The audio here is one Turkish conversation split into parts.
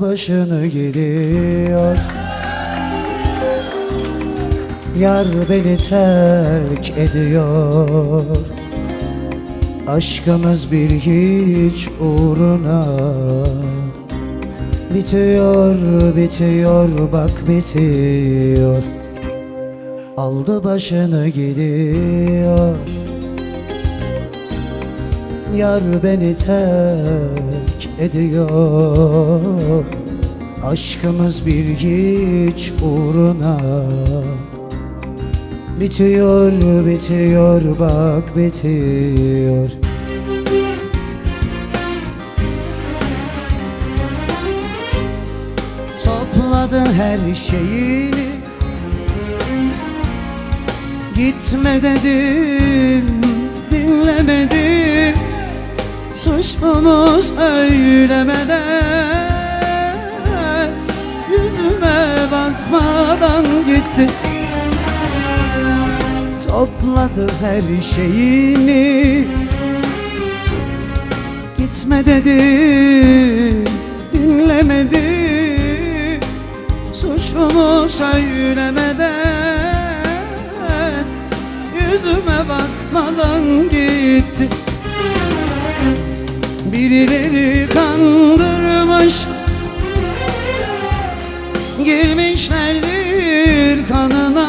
başını gidiyor Yar beni terk ediyor. Aşkımız bir hiç uğruna Bitiyor, bitiyor, bak bitiyor. Aldı başını gidiyor Yar beni terk ediyor. Aşkımız bir hiç uğruna. Bitiyor, bitiyor, bak bitiyor. Topladı her şeyini. Gitme dedim, dinlemedim Suçlumu söylemeden Yüzüme bakmadan gitti. Topladı her şeyini. Gitme dedim, dinlemedi. Suçumu söylemeden Yüzüme bakmadan gitti Birileri kandırmış Girmişlerdir kanına.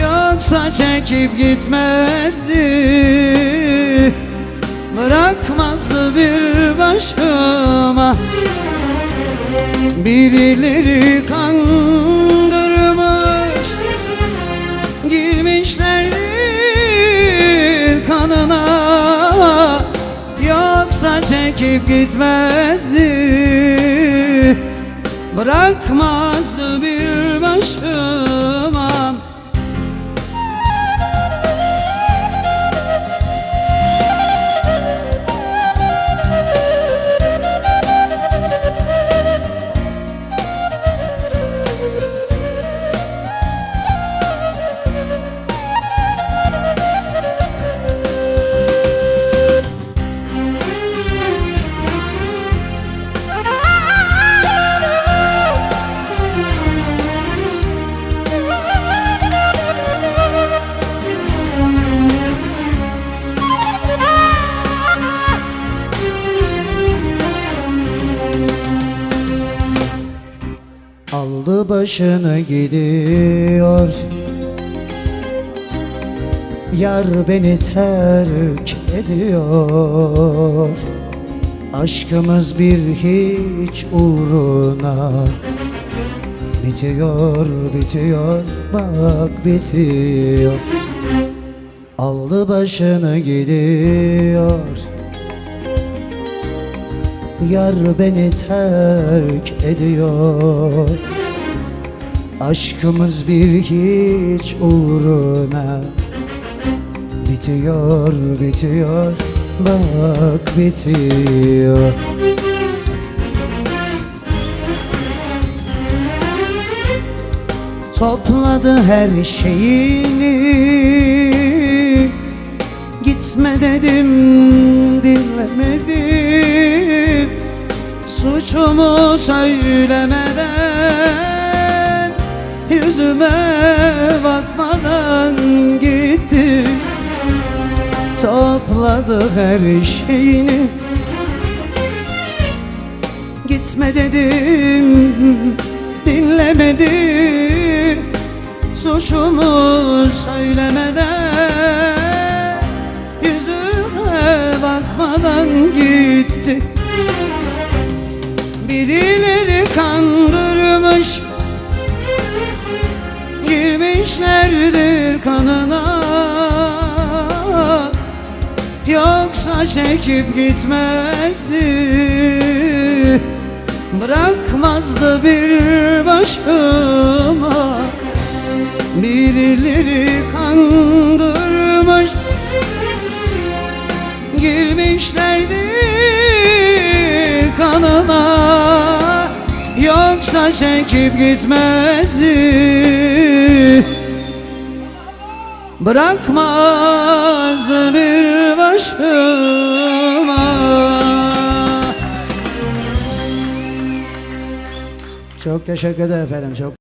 Yoksa çekip gitmezdi Bırakmazdı bir başıma. Birileri kandırmış çekip gitmezdi. Bırakmazdı bir başıma başını gidiyor. Yar beni terk ediyor. Aşkımız bir hiç uğruna Bitiyor, bitiyor, bak bitiyor. Aldı başını gidiyor. Yar beni terk ediyor Aşkımız bir hiç uğruna Bitiyor, bitiyor, bak bitiyor. Topladı her şeyini. Gitme dedim dinlemedim Suçumu söylemeden Yüzüme bakmadan gitti Topladı her şeyini. Gitme dedim dinlemedi. Suçumu söylemeden Yüzüme bakmadan gitti. Birileri kandırmış Girmişlerdir kanına. Yoksa çekip gitmezdi. Bırakmazdı bir başıma. Birileri kandırmış. Girmişlerdir çekip gitmezdi. Bırakmazdı bir başıma. Çok teşekkür ederim efendim çok.